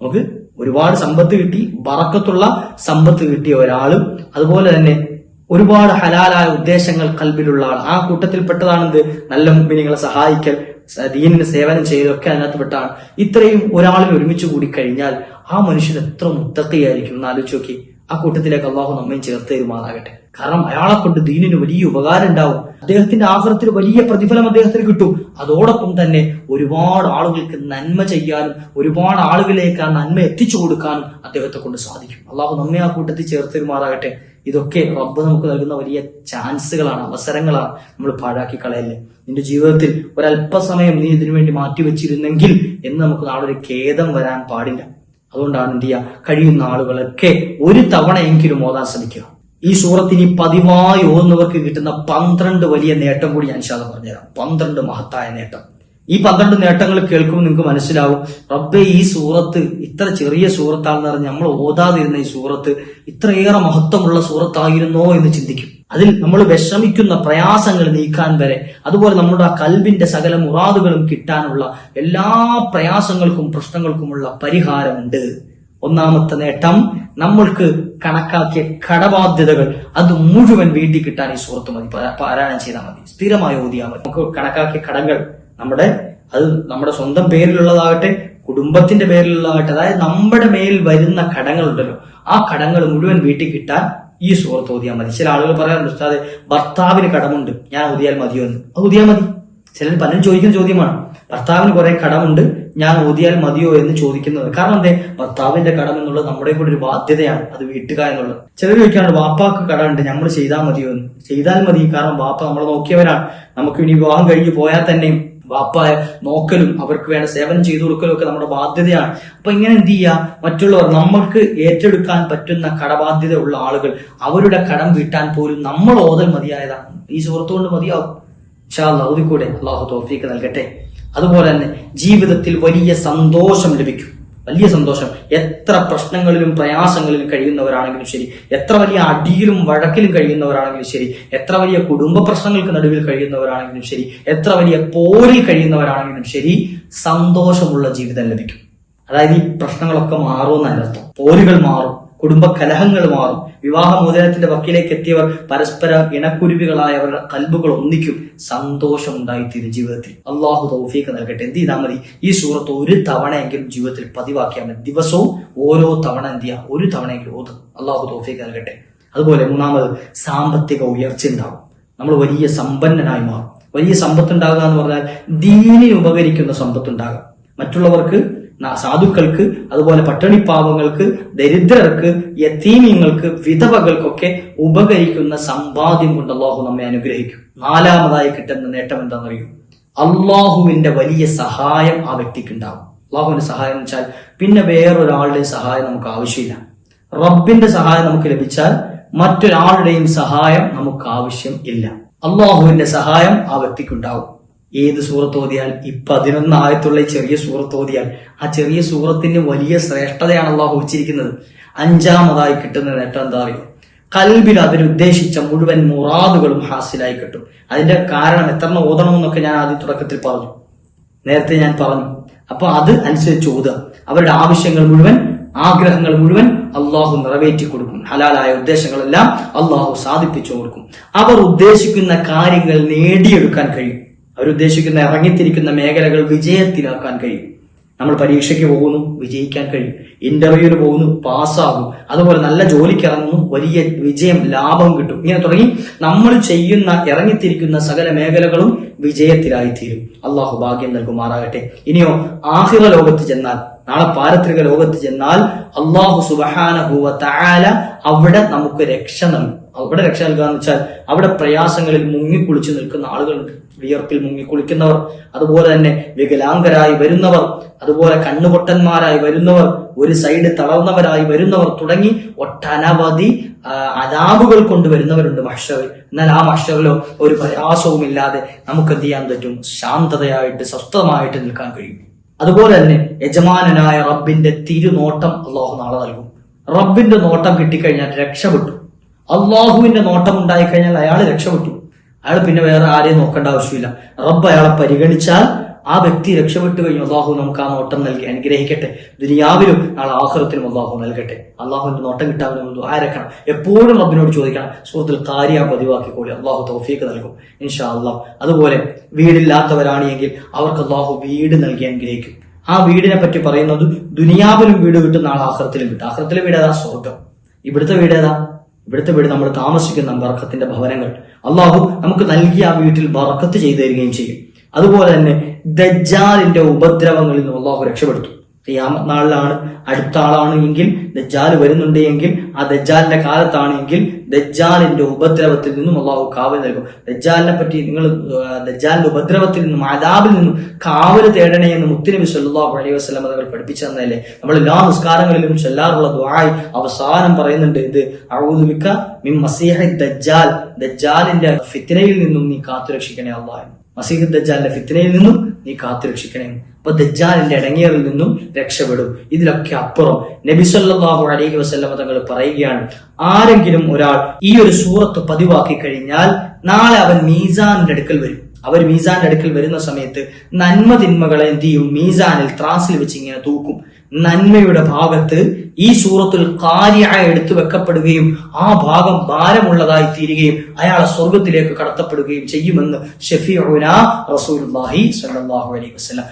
നമുക്ക് ഒരുപാട് സമ്പത്ത് കിട്ടി ബറക്കത്തുള്ള സമ്പത്ത് കിട്ടിയ ഒരാളും അതുപോലെ തന്നെ ഒരുപാട് ഹലാലായ ഉദ്ദേശങ്ങൾ കൽബിലുള്ള ആൾ. ആ കൂട്ടത്തിൽപ്പെട്ടതാണെന്ത്? നല്ല മുമ്പിനെ സഹായിക്കൽ ദീനിന് സേവനം ചെയ്തൊക്കെ അതിനകത്ത് പെട്ടാണ്. ഇത്രയും ഒരാളിൽ ഒരുമിച്ച് കൂടി കഴിഞ്ഞാൽ ആ മനുഷ്യൻ എത്ര മുത്തക്കയായിരിക്കും എന്ന് ആലോചിച്ച് നോക്കി. ആ കൂട്ടത്തിലേക്ക് അള്ളാഹു നമ്മയും ചേർത്ത് തരുമാറാകട്ടെ. കാരണം അയാളെ കൊണ്ട് ദീനിന് വലിയ ഉപകാരം ഉണ്ടാവും. അദ്ദേഹത്തിന്റെ ആഹ്റത്തിൽ വലിയ പ്രതിഫലം അദ്ദേഹത്തിന് കിട്ടും. അതോടൊപ്പം തന്നെ ഒരുപാട് ആളുകൾക്ക് നന്മ ചെയ്യാനും ഒരുപാട് ആളുകളിലേക്ക് ആ നന്മ എത്തിച്ചു കൊടുക്കാനും അദ്ദേഹത്തെ കൊണ്ട് സാധിക്കും. അള്ളാഹു നമ്മെ ആ കൂട്ടത്തിൽ ചേർത്ത് തരുമാറാകട്ടെ. ഇതൊക്കെ റബ്ബ് നമുക്ക് നൽകുന്ന വലിയ ചാൻസുകളാണ് അവസരങ്ങളാണ് നമ്മൾ പാഴാക്കി കളയല്ലേ നിന്റെ ജീവിതത്തിൽ ഒരല്പസമയം നീ ഇതിനു വേണ്ടി മാറ്റിവെച്ചിരുന്നെങ്കിൽ എന്ന് നമുക്ക് നാളെ ഒരു ഖേദം വരാൻ പാടില്ല. അതുകൊണ്ടാണ് എന്ത് ചെയ്യുക? കഴിയുന്ന ആളുകളൊക്കെ ഒരു തവണയെങ്കിലും ഓതാൻ ശ്രമിക്കുക. ഈ സൂറത്തിന് പതിവായി ഓന്നവർക്ക് കിട്ടുന്ന പന്ത്രണ്ട് വലിയ നേട്ടം കൂടി ഞാൻ ശാദം പറഞ്ഞുതരാം. പന്ത്രണ്ട് മഹത്തായ നേട്ടം. ഈ പന്ത്രണ്ട് നേട്ടങ്ങൾ കേൾക്കുമ്പോൾ നിങ്ങൾക്ക് മനസ്സിലാവും റബ്ബെ ഈ സൂറത്ത് ഇത്ര ചെറിയ സൂറത്താണെന്ന് പറഞ്ഞ് നമ്മൾ ഓതാതിരുന്ന ഈ സൂറത്ത് ഇത്രയേറെ മഹത്വമുള്ള സൂറത്തായിരുന്നോ എന്ന് ചിന്തിക്കും. അതിൽ നമ്മൾ വിഷമിക്കുന്ന പ്രയാസങ്ങൾ നീക്കാൻ വരെ അതുപോലെ നമ്മുടെ ആ കൽബിന്റെ സകല മുറാദുകളും കിട്ടാനുള്ള എല്ലാ പ്രയാസങ്ങൾക്കും പ്രശ്നങ്ങൾക്കുമുള്ള പരിഹാരമുണ്ട്. ഒന്നാമത്തെ നേട്ടം നമ്മൾക്ക് കണക്കാക്കിയ കടബാധ്യതകൾ അത് മുഴുവൻ വീട്ടിൽ കിട്ടാൻ ഈ സുഹൃത്ത് മതി. പാരായണം ചെയ്താൽ മതി. സ്ഥിരമായി ഓതിയാൽ മതി. നമുക്ക് കണക്കാക്കിയ കടങ്ങൾ നമ്മുടെ അത് നമ്മുടെ സ്വന്തം പേരിലുള്ളതാകട്ടെ കുടുംബത്തിന്റെ പേരിലുള്ളതാകട്ടെ അതായത് നമ്മുടെ മേൽ വരുന്ന കടങ്ങളുണ്ടല്ലോ. ആ കടങ്ങൾ മുഴുവൻ വീട്ടിൽ കിട്ടാൻ ഈ സുഹൃത്ത് ഓതിയാൽ മതി. ചില ആളുകൾ പറയാറുണ്ട് ഉസ്താദെ ഭർത്താവിന് കടമുണ്ട്. ഞാൻ ഓതിയാൽ മതിയോ എന്ന്. അത് ഓതിയാൽ മതി. ചിലർ പലരും ചോദിക്കുന്ന ചോദ്യമാണ് ഭർത്താവിന് കുറെ കടമുണ്ട്. ഞാൻ ഓതിയാൽ മതിയോ എന്ന് ചോദിക്കുന്നത്? കാരണം എന്തേ? ഭർത്താവിന്റെ കടം എന്നുള്ളത് നമ്മുടെ കൂടെ ഒരു ബാധ്യതയാണ്. അത് വീട്ടുക എന്നുള്ളത്. ചിലർ ചോദിക്കാറുണ്ട് വാപ്പാക്ക് കടമുണ്ട്. നമ്മൾ ചെയ്താൽ മതിയോ എന്ന്? ചെയ്താൽ മതി. കാരണം വാപ്പ നമ്മളെ നോക്കിയവരാണ് നമുക്ക് ഇനി വിവാഹം കഴിഞ്ഞ് പോയാൽ തന്നെയും വാപ്പായ നോക്കലും അവർക്ക് വേണ്ട സേവനം ചെയ്തു കൊടുക്കലും ഒക്കെ നമ്മുടെ ബാധ്യതയാണ്. അപ്പൊ ഇങ്ങനെ എന്ത് ചെയ്യുക മറ്റുള്ളവർ നമ്മൾക്ക് ഏറ്റെടുക്കാൻ പറ്റുന്ന കടബാധ്യത ഉള്ള ആളുകൾ അവരുടെ കടം വീട്ടാൻ പോലും നമ്മൾ ഓതൽ മതിയായതാണ്. ഈ സുഹൃത്തുകൊണ്ട് മതിയാവും. ഷാഹ് കൂടെ അള്ളാഹു തോഫീക്ക് നൽകട്ടെ. അതുപോലെ തന്നെ ജീവിതത്തിൽ വലിയ സന്തോഷം ലഭിക്കും. വലിയ സന്തോഷം. എത്ര പ്രശ്നങ്ങളിലും പ്രയാസങ്ങളിലും കഴിയുന്നവരാണെങ്കിലും ശരി. എത്ര വലിയ അടിയിലും വഴക്കിലും കഴിയുന്നവരാണെങ്കിലും ശരി. എത്ര വലിയ കുടുംബ പ്രശ്നങ്ങൾക്ക് നടുവിൽ കഴിയുന്നവരാണെങ്കിലും ശരി. എത്ര വലിയ പോരിൽ കഴിയുന്നവരാണെങ്കിലും ശരി. സന്തോഷമുള്ള ജീവിതം ലഭിക്കും. അതായത് ഈ പ്രശ്നങ്ങളൊക്കെ മാറുമെന്നാണ് അർത്ഥം പോരുകൾ മാറും. കുടുംബ കലഹങ്ങൾ മാറും വിവാഹമോചനത്തിന്റെ വക്കിലേക്ക് എത്തിയവർ പരസ്പര ഇണക്കുരുവികളായ അവരുടെ കൽബുകൾ ഒന്നിക്കും സന്തോഷം ഉണ്ടായിത്തീരും ജീവിതത്തിൽ. അള്ളാഹു തൗഫീഖ് നൽകട്ടെ. എന്ത് ചെയ്താൽ മതി? ഈ സൂറത്ത് ഒരു തവണയെങ്കിലും ജീവിതത്തിൽ പതിവാക്കിയാൽ മതി. ദിവസവും ഓരോ തവണ എന്ത് ചെയ്യാം? ഒരു തവണയെങ്കിലും ഓതും. അള്ളാഹു തൗഫീഖ് നൽകട്ടെ. അതുപോലെ മൂന്നാമത് സാമ്പത്തിക ഉയർച്ച ഉണ്ടാവും. നമ്മൾ വലിയ സമ്പന്നനായി മാറും. വലിയ സമ്പത്ത് ഉണ്ടാകുക എന്ന് പറഞ്ഞാൽ ദീനിന് ഉപകരിക്കുന്ന സമ്പത്ത് ഉണ്ടാകാം മറ്റുള്ളവർക്ക് സാധുക്കൾക്ക് അതുപോലെ പട്ടിണിപ്പാവങ്ങൾക്ക് ദരിദ്രർക്ക് യത്തീമ്യങ്ങൾക്ക് വിധവകൾക്കൊക്കെ ഉപകരിക്കുന്ന സമ്പാദ്യം കൊണ്ട് അള്ളാഹു നമ്മെ അനുഗ്രഹിക്കും. നാലാമതായി കിട്ടുന്ന നേട്ടം എന്താണെന്നറിയോ? അള്ളാഹുവിന്റെ വലിയ സഹായം ആ വ്യക്തിക്ക് ഉണ്ടാവും അള്ളാഹുവിന്റെ സഹായം എന്ന് വെച്ചാൽ പിന്നെ വേറൊരാളുടെ സഹായം നമുക്ക് ആവശ്യമില്ല. റബ്ബിന്റെ സഹായം നമുക്ക് ലഭിച്ചാൽ മറ്റൊരാളുടെയും സഹായം നമുക്ക് ആവശ്യം ഇല്ല. അള്ളാഹുവിന്റെ സഹായം ആ വ്യക്തിക്കുണ്ടാവും. ഏത് സൂറത്ത് ഓതിയാൽ? ഈ പതിനൊന്ന് ആയത്തുള്ള ചെറിയ സൂറത്ത് ഓതിയാൽ. ആ ചെറിയ സൂറത്തിന് വലിയ ശ്രേഷ്ഠതയാണ് അള്ളാഹു വെച്ചിരിക്കുന്നത്. അഞ്ചാമതായി കിട്ടുന്ന നേട്ടം എന്താ അറിയോ? കൽബിൽ അതിനുദ്ദേശിച്ച മുഴുവൻ മുറാദുകളും ഹാസിലായി കിട്ടും. അതിന്റെ കാരണം എത്ര ഓതണം എന്നൊക്കെ ഞാൻ ആദ്യ തുടക്കത്തിൽ പറഞ്ഞു. നേരത്തെ ഞാൻ പറഞ്ഞു. അപ്പൊ അത് അനുസരിച്ച് ഓതുക. അവരുടെ ആവശ്യങ്ങൾ മുഴുവൻ ആഗ്രഹങ്ങൾ മുഴുവൻ അള്ളാഹു നിറവേറ്റി കൊടുക്കും. ഹലാലായ ഉദ്ദേശങ്ങളെല്ലാം അള്ളാഹു സാധിപ്പിച്ചു കൊടുക്കും. അവർ ഉദ്ദേശിക്കുന്ന കാര്യങ്ങൾ നേടിയെടുക്കാൻ കഴിയും. അവരുദ്ദേശിക്കുന്ന ഇറങ്ങിത്തിരിക്കുന്ന മേഖലകൾ വിജയത്തിലാക്കാൻ കഴിയും. നമ്മൾ പരീക്ഷയ്ക്ക് പോകുന്നു വിജയിക്കാൻ കഴിയും. ഇന്റർവ്യൂവിന് പോകുന്നു പാസ്സാകും അതുപോലെ നല്ല ജോലിക്ക് ഇറങ്ങുന്നു വലിയ വിജയം ലാഭം കിട്ടും. ഇങ്ങനെ തുടങ്ങി നമ്മൾ ചെയ്യുന്ന ഇറങ്ങിത്തിരിക്കുന്ന സകല മേഖലകളും വിജയത്തിലായിത്തീരും. അള്ളാഹു ഭാഗ്യം നൽകുമാറാകട്ടെ. ഇനിയോ ആഹിറ ലോകത്ത് ചെന്നാൽ നാളെ പാരത്രിക ലോകത്ത് ചെന്നാൽ അള്ളാഹു തആല അവിടെ നമുക്ക് രക്ഷ നൽകും. അവിടെ രക്ഷ നൽകുക എന്ന് വെച്ചാൽ അവിടെ പ്രയാസങ്ങളിൽ മുങ്ങിക്കുളിച്ച് നിൽക്കുന്ന ആളുകളുണ്ട്. വിയർപ്പിൽ മുങ്ങിക്കുളിക്കുന്നവർ അതുപോലെ തന്നെ വികലാംഗരായി വരുന്നവർ അതുപോലെ കണ്ണുപൊട്ടന്മാരായി വരുന്നവർ ഒരു സൈഡ് തളർന്നവരായി വരുന്നവർ തുടങ്ങി ഒട്ടനവധി അതാബുകൾ കൊണ്ടുവരുന്നവരുണ്ട് മഷറിൽ എന്നാൽ ആ മഷറിലോ ഒരു പ്രയാസവും ഇല്ലാതെ നമുക്ക് എന്ത് ചെയ്യാൻ പറ്റും? ശാന്തതയായിട്ട് സ്വസ്ഥമായിട്ട് നിൽക്കാൻ കഴിയും. അതുപോലെ തന്നെ യജമാനനായ റബ്ബിന്റെ തിരുനോട്ടം അള്ളാഹു നാളെ നൽകും. റബ്ബിന്റെ നോട്ടം കിട്ടിക്കഴിഞ്ഞാൽ രക്ഷപ്പെട്ടു. അള്ളാഹുവിന്റെ നോട്ടം ഉണ്ടായിക്കഴിഞ്ഞാൽ അയാൾ രക്ഷപ്പെട്ടു. അയാൾ പിന്നെ വേറെ ആരെയും നോക്കേണ്ട ആവശ്യമില്ല. റബ്ബ് അയാളെ പരിഗണിച്ചാൽ ആ വ്യക്തി രക്ഷപ്പെട്ടു കഴിഞ്ഞു. അള്ളാഹു നമുക്ക് ആ നോട്ടം നൽകി അനുഗ്രഹിക്കട്ടെ. ദുനിയാവിലും നാളെ ആഹ്റത്തിലും അള്ളാഹു നൽകട്ടെ. അള്ളാഹുവിന്റെ നോട്ടം കിട്ടാൻ നമ്മൾ ആരക്കണം എപ്പോഴും റബ്ബിനോട് ചോദിക്കണം. സുഹൃത്തിൽ കാര്യ പതിവാക്കിക്കോളി. അള്ളാഹു തൗഫീക്ക് നൽകും. ഇൻഷാ അള്ളാഹ് അതുപോലെ വീടില്ലാത്തവരാണ് എങ്കിൽ അവർക്ക് അള്ളാഹു വീട് നൽകി അനുഗ്രഹിക്കും. ആ വീടിനെ പറ്റി പറയുന്നത് ദുനിയാവിലും വീട് കിട്ടും നാളെ ആഹ്റത്തിലും കിട്ടും. ആഹ്റത്തിലെ വീട് ഏതാ? സ്വർഗം ഇവിടുത്തെ വീട് ഏതാ? ഇവിടുത്തെ വീട് നമ്മൾ താമസിക്കുന്ന ബർക്കത്തിന്റെ ഭവനങ്ങൾ. അള്ളാഹു നമുക്ക് നൽകിയ ആ വീട്ടിൽ ബർക്കത്ത് ചെയ്തു തരികയും ചെയ്യും. അതുപോലെ തന്നെ ദജ്ജാലിന്റെ ഉപദ്രവങ്ങളിൽ നിന്ന് അള്ളാഹു രക്ഷപ്പെടുത്തും. ഖിയാമത്ത് നാളിലാണ് അടുത്ത ആളാണ് എങ്കിൽ ദജ്ജാൽ വരുന്നുണ്ട് എങ്കിൽ ആ ദജ്ജാലിന്റെ കാലത്താണ് എങ്കിൽ ദജ്ജാലിന്റെ ഉപദ്രവത്തിൽ നിന്നും അള്ളാഹു കാവൽ നൽകും. ദജ്ജാലിനെ പറ്റി നിങ്ങൾ ദജ്ജാലിന്റെ ഉപദ്രവത്തിൽ നിന്നും ആദാബിൽ നിന്നും കാവൽ തേടണേ എന്ന് മുത്തുനബി സല്ലല്ലാഹു അലൈഹി വസ്ലം തങ്ങൾ പഠിപ്പിച്ചു തന്നല്ലേ നമ്മൾ എല്ലാ നിസ്കാരങ്ങളിലും ചെല്ലാറുള്ള ദുആയ് അവസാനം പറയുന്നുണ്ട് ഇത് അഴുതുമിക്ക മിം മസീഹി ദജ്ജാൽ ദജ്ജാലിന്റെ ഫിത്നയിൽ നിന്നും നീ കാത്തുരക്ഷിക്കണേ അള്ളാഹ് മസീഹ് ദജ്ജാലിന്റെ ഫിത്നയിൽ നിന്നും നീ കാത്തുരക്ഷിക്കണേ അപ്പൊ ദജ്ജാലിന്റെ ഇടങ്ങേറിൽ നിന്നും രക്ഷപ്പെടും. ഇതിലൊക്കെ അപ്പുറം നബി സല്ലല്ലാഹു അലൈഹി വസല്ലമ തങ്ങൾ പറയുകയാണ് ആരെങ്കിലും ഒരാൾ ഈ ഒരു സൂറത്ത് പതിവാക്കി കഴിഞ്ഞാൽ നാളെ അവൻ മീസാനിന്റെ അടുക്കൽ വരും. അവർ മീസാന്റെ അടുക്കൽ വരുന്ന സമയത്ത് നന്മ തിന്മകളെ എന്ത് ചെയ്യും? മീസാനിൽ ത്രാസിൽ വെച്ച് ഇങ്ങനെ തൂക്കും. നന്മയുടെ ഭാഗത്ത് ഈ സൂറത്തിൽ കാര്യായി എടുത്തു വെക്കപ്പെടുകയും ആ ഭാഗം ഭാരമുള്ളതായി തീരുകയും അയാളെ സ്വർഗത്തിലേക്ക് കടത്തപ്പെടുകയും ചെയ്യുമെന്ന് ഷഫീഉന റസൂലുള്ളാഹി സ്വല്ലല്ലാഹു അലൈഹി വസല്ലം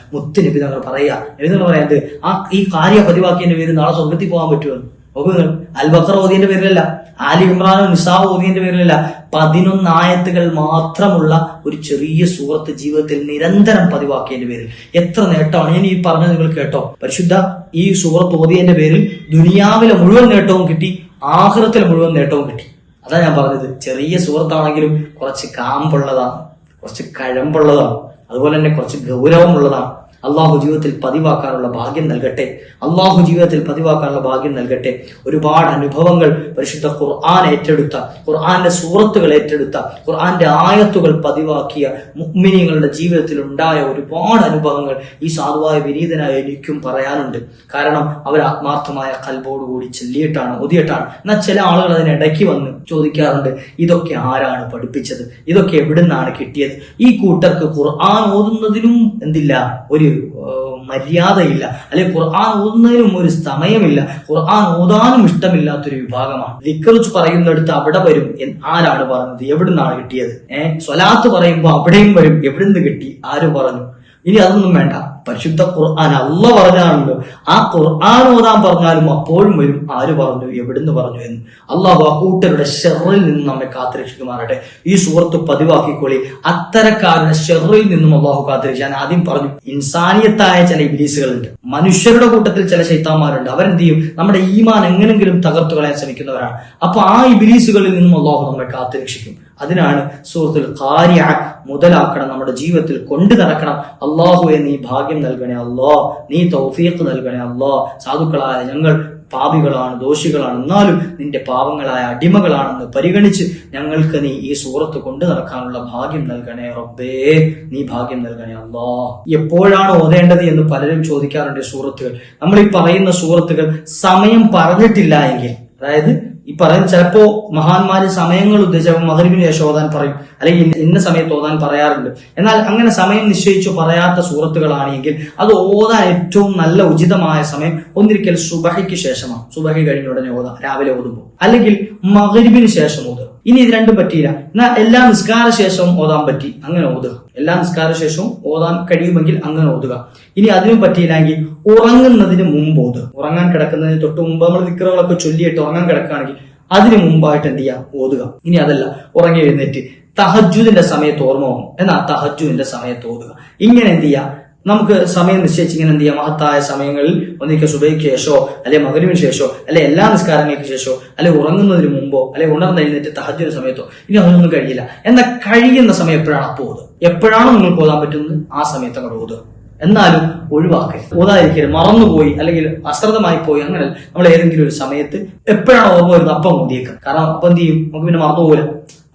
പറയാ നബി പറയുന്നത് ആ ഈ കാര്യ പതിവാക്കിയതിന്റെ പേര് നാളെ സ്വർഗത്തിൽ പോകാൻ പറ്റുമെന്ന് നോക്കുക അൽ ബക്കർ പേരിലല്ല ആലി ഇമ്രാനോ നിസാ ഓദിയന്റെ പേരിലല്ല പതിനൊന്ന് ആയത്തുകൾ മാത്രമുള്ള ഒരു ചെറിയ സൂറത്ത് ജീവിതത്തിൽ നിരന്തരം പതിവാക്കിയതിന്റെ പേരിൽ. എത്ര നേട്ടമാണ്? ഞാൻ ഈ പറഞ്ഞത് നിങ്ങൾ കേട്ടോ. പരിശുദ്ധ ഈ സൂറത്ത് ഓദിയന്റെ പേരിൽ ദുനിയാവിലെ മുഴുവൻ നേട്ടവും കിട്ടി ആഹൃത്തിലെ മുഴുവൻ നേട്ടവും കിട്ടി. അതാ ഞാൻ പറഞ്ഞത്. ചെറിയ സുഹൃത്താണെങ്കിലും കുറച്ച് കാമ്പുള്ളതാണ് കുറച്ച് കഴമ്പുള്ളതാണ് അതുപോലെ തന്നെ കുറച്ച് ഗൗരവമുള്ളതാണ്. അള്ളാഹു ജീവിതത്തിൽ പതിവാക്കാനുള്ള ഭാഗ്യം നൽകട്ടെ. അള്ളാഹു ജീവിതത്തിൽ പതിവാക്കാനുള്ള ഭാഗ്യം നൽകട്ടെ. ഒരുപാട് അനുഭവങ്ങൾ പരിശുദ്ധ ഖുർആൻ ഏറ്റെടുത്ത ഖുർആന്റെ സൂറത്തുകൾ ഏറ്റെടുത്ത ഖുർആന്റെ ആയത്തുകൾ പതിവാക്കിയ മുക്മിനികളുടെ ജീവിതത്തിൽ ഉണ്ടായ ഒരുപാട് അനുഭവങ്ങൾ ഈ സാധുവായ വിനീതനായ എനിക്കും പറയാനുണ്ട്. കാരണം അവർ ആത്മാർത്ഥമായ കൽബോടുകൂടി ചെല്ലിയിട്ടാണ് ഒതിയിട്ടാണ് എന്നാൽ ചില ആളുകൾ അതിനിടയ്ക്ക് വന്ന് ചോദിക്കാറുണ്ട് ഇതൊക്കെ ആരാണ് പഠിപ്പിച്ചത്? ഇതൊക്കെ എവിടുന്നാണ് കിട്ടിയത്? ഈ കൂട്ടർക്ക് ഖുർആൻ ഓതുന്നതിനും എന്തില്ല? ഒരു മര്യാദയില്ല. അല്ലെ ഖുർആൻ ഓതുന്നതിനും ഒരു സമയമില്ല. ഖുർആൻ ഓതാനും ഇഷ്ടമില്ലാത്തൊരു വിഭാഗമാണ്. ലിക്കറിച്ച് പറയുന്നിടത്ത് അവിടെ വരും. ആരാണ് പറഞ്ഞത്? എവിടുന്നാണ് കിട്ടിയത്? ഏഹ് സ്വലാത്ത് പറയുമ്പോൾ അവിടെയും വരും. എവിടുന്ന് കിട്ടി? ആര് പറഞ്ഞു? ഇനി അതൊന്നും വേണ്ട. പരിശുദ്ധ ഖുർആൻ അല്ല പറഞ്ഞാണല്ലോ ആ ഖുർആൻ ഓതാൻ പറഞ്ഞാലും അപ്പോഴും വരും. ആര് പറഞ്ഞു? എവിടുന്ന് പറഞ്ഞു എന്ന്. അള്ളാഹു ആ കൂട്ടരുടെ ഷെറിൽ നിന്ന് നമ്മെ കാത്തുരക്ഷിക്കുമാറട്ടെ ഈ സുഹൃത്ത് പതിവാക്കിക്കൊള്ളി അത്തരക്കാരുടെ ഷെറിൽ നിന്നും അള്ളാഹു കാത്തുരക്ഷിക്കും. ഞാൻ ആദ്യം പറഞ്ഞു ഇൻസാനിയത്തായ ചില ഇബിലീസുകളുണ്ട്. മനുഷ്യരുടെ കൂട്ടത്തിൽ ചില ശൈത്താന്മാരുണ്ട്. അവരെന്ത് ചെയ്യും നമ്മുടെ ഈമാൻ എങ്ങനെങ്കിലും തകർത്തു കളയാൻ ശ്രമിക്കുന്നവരാണ്. അപ്പൊ ആ ഇബിലീസുകളിൽ നിന്നും അള്ളാഹു നമ്മെ കാത്തുരക്ഷിക്കും. അതിനാണ് സൂറത്തുൽ കാര്യ മുതലാക്കണം നമ്മുടെ ജീവിതത്തിൽ കൊണ്ടു നടക്കണം. അള്ളാഹുവെ നീ ഭാഗ്യം നൽകണേ അല്ലോ നീ തൗഫീഖ് നൽകണേ അല്ലോ. സാധുക്കളായ ഞങ്ങൾ പാപികളാണ് ദോഷികളാണ്. എന്നാലും നിന്റെ പാപങ്ങളായ അടിമകളാണെന്ന് പരിഗണിച്ച് ഞങ്ങൾക്ക് നീ ഈ സൂറത്ത് കൊണ്ടു നടക്കാനുള്ള ഭാഗ്യം നൽകണേ റബ്ബേ നീ ഭാഗ്യം നൽകണേ അല്ലാ. എപ്പോഴാണ് ഓതേണ്ടത് എന്ന് പലരും ചോദിക്കാറുണ്ട് സൂറത്തുകൾ. നമ്മൾ ഈ പറയുന്ന സൂറത്തുകൾ സമയം പറഞ്ഞിട്ടില്ല എങ്കിൽ അതായത് ഈ പറയുന്ന ചിലപ്പോ മഹാന്മാര് സമയങ്ങൾ ഉദ്ദേശിച്ച മഹരിബിന് ശേഷം ഓതാൻ പറയും. അല്ലെങ്കിൽ ഇന്ന- ഇന്ന സമയത്ത് ഓതാൻ പറയാറുണ്ട്. എന്നാൽ അങ്ങനെ സമയം നിശ്ചയിച്ചു പറയാത്ത സൂറത്തുകളാണെങ്കിൽ അത് ഓതാൻ ഏറ്റവും നല്ല ഉചിതമായ സമയം ഒന്നിരിക്കൽ സുബഹിക്ക് ശേഷമാണ്. സുബഹി കഴിഞ്ഞ ഉടനെ ഓതാം. രാവിലെ ഓതുമ്പോൾ. അല്ലെങ്കിൽ മഹരിബിന് ശേഷം ഓതുക. ഇനി ഇത് രണ്ടും പറ്റിയില്ല. എന്നാൽ എല്ലാ നിസ്കാര ശേഷവും ഓതാൻ പറ്റി. അങ്ങനെ ഓതുക. എല്ലാ നിസ്കാര ശേഷവും ഓതാൻ കഴിയുമെങ്കിൽ അങ്ങനെ ഓതുക. ഇനി അതിനും പറ്റിയില്ലെങ്കിൽ ഉറങ്ങുന്നതിന് മുമ്പ് ഓതുക. ഉറങ്ങാൻ കിടക്കുന്നതിന് തൊട്ട് മുമ്പ് നമ്മൾ വിക്രകളൊക്കെ ചൊല്ലിയിട്ട് ഉറങ്ങാൻ കിടക്കുകയാണെങ്കിൽ അതിന് മുമ്പായിട്ട് എന്ത് ചെയ്യാം ഓതുക. ഇനി അതല്ല. ഉറങ്ങി എഴുന്നേറ്റ്. തഹജുദിന്റെ സമയത്ത് ഓർമ്മ വന്നു. എന്നാൽ തഹജുദിന്റെ സമയത്ത് ഓതുക. ഇങ്ങനെ എന്ത് ചെയ്യാം നമുക്ക് സമയം നിശ്ചയിച്ച് ഇങ്ങനെ എന്ത് ചെയ്യാം? മഹത്തായ സമയങ്ങളിൽ ഒന്നിക്ക സുബൈക്ക് ശേഷമോ അല്ലെ മകരുവിന് ശേഷമോ അല്ലെ എല്ലാ നിസ്കാരങ്ങൾക്ക് ശേഷമോ അല്ലെ ഉറങ്ങുന്നതിന് മുമ്പോ അല്ലെ ഉണർന്നെഴുന്നേറ്റ് തഹജുദിന്റെ സമയത്തോ ഇനി അതൊന്നും കഴിയില്ല. എന്നാൽ കഴിയുന്ന സമയം എപ്പോഴാണ് അപ്പോൾ ഓതുക എപ്പോഴാണോ നിങ്ങൾക്ക് ഓതാൻ പറ്റുന്നത്? ആ സമയത്ത് അങ്ങോട്ട് ഓതുക. എന്നാലും ഒഴിവാക്കരുത്. ഓതായിരിക്കരുത് മറന്നുപോയി അല്ലെങ്കിൽ അശ്രദ്ധമായി പോയി അങ്ങനെ നമ്മൾ ഏതെങ്കിലും ഒരു സമയത്ത് എപ്പോഴാണ് ഓർമ്മ വരുന്നത് അപ്പം ഓതിയേക്കാം കാരണം അപ്പം എന്ത് ചെയ്യും? നമുക്ക് പിന്നെ മറന്നുപോകില്ല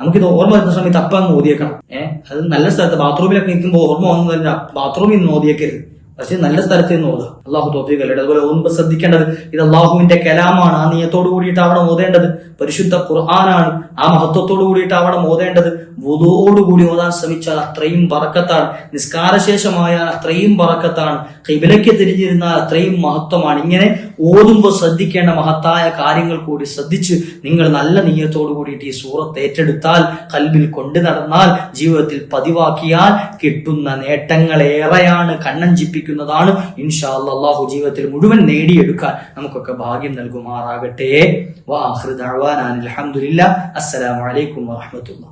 നമുക്കിത് ഓർമ്മ വരുന്ന സമയത്ത് അപ്പം അങ്ങ് ഓതിയേക്കണം. ഏഹ് അത് നല്ല സ്ഥലത്ത് ബാത്റൂമിലൊക്കെ നിൽക്കുമ്പോൾ ഓർമ്മ വന്നു തന്നെ ബാത്റൂമിൽ നിന്ന് ഓതിയേക്കരുത്. പക്ഷെ നല്ല സ്ഥലത്ത് നിന്ന് ഓതുക അള്ളാഹു തോഫിക്കല്ലേ അതുപോലെ ഓമ്പ് ശ്രദ്ധിക്കേണ്ടത് ഇത് അള്ളാഹുവിന്റെ കലാമാണ് ആ നിയത്തോട് കൂടിയിട്ടാവണം ഓതേണ്ടത്. പരിശുദ്ധ ഖുർആനാണ് ആ മഹത്വത്തോട് കൂടിയിട്ടാവണം ഓതേണ്ടത്. വുതുവോടുകൂടി ഓതാൻ ശ്രമിച്ചാൽ അത്രയും പറക്കത്താണ് നിസ്കാരശേഷമായാൽ അത്രയും പറക്കത്താണ് കിബിലയ്ക്ക് തിരിഞ്ഞിരുന്നാൽ അത്രയും മഹത്വമാണ്. ഇങ്ങനെ ഓതുമ്പോൾ ശ്രദ്ധിക്കേണ്ട മഹത്തായ കാര്യങ്ങൾ കൂടി ശ്രദ്ധിച്ച് നിങ്ങൾ നല്ല നീയത്തോടു കൂടിയിട്ട് ഈ സൂറത്ത് ഏറ്റെടുത്താൽ കൽബിൽ കൊണ്ടു നടന്നാൽ ജീവിതത്തിൽ പതിവാക്കിയാൽ കിട്ടുന്ന നേട്ടങ്ങൾ ഏറെയാണ് കണ്ണഞ്ചിപ്പിക്കുന്നതാണ് ഇൻഷാ അള്ളാഹു ജീവിതത്തിൽ മുഴുവൻ നേടിയെടുക്കാൻ നമുക്കൊക്കെ ഭാഗ്യം നൽകുമാറാകട്ടെ. വാഹൃദാൻ അലഹമുല്ല അസ്സലാമലൈക്കും വാഹമത്തുള്ള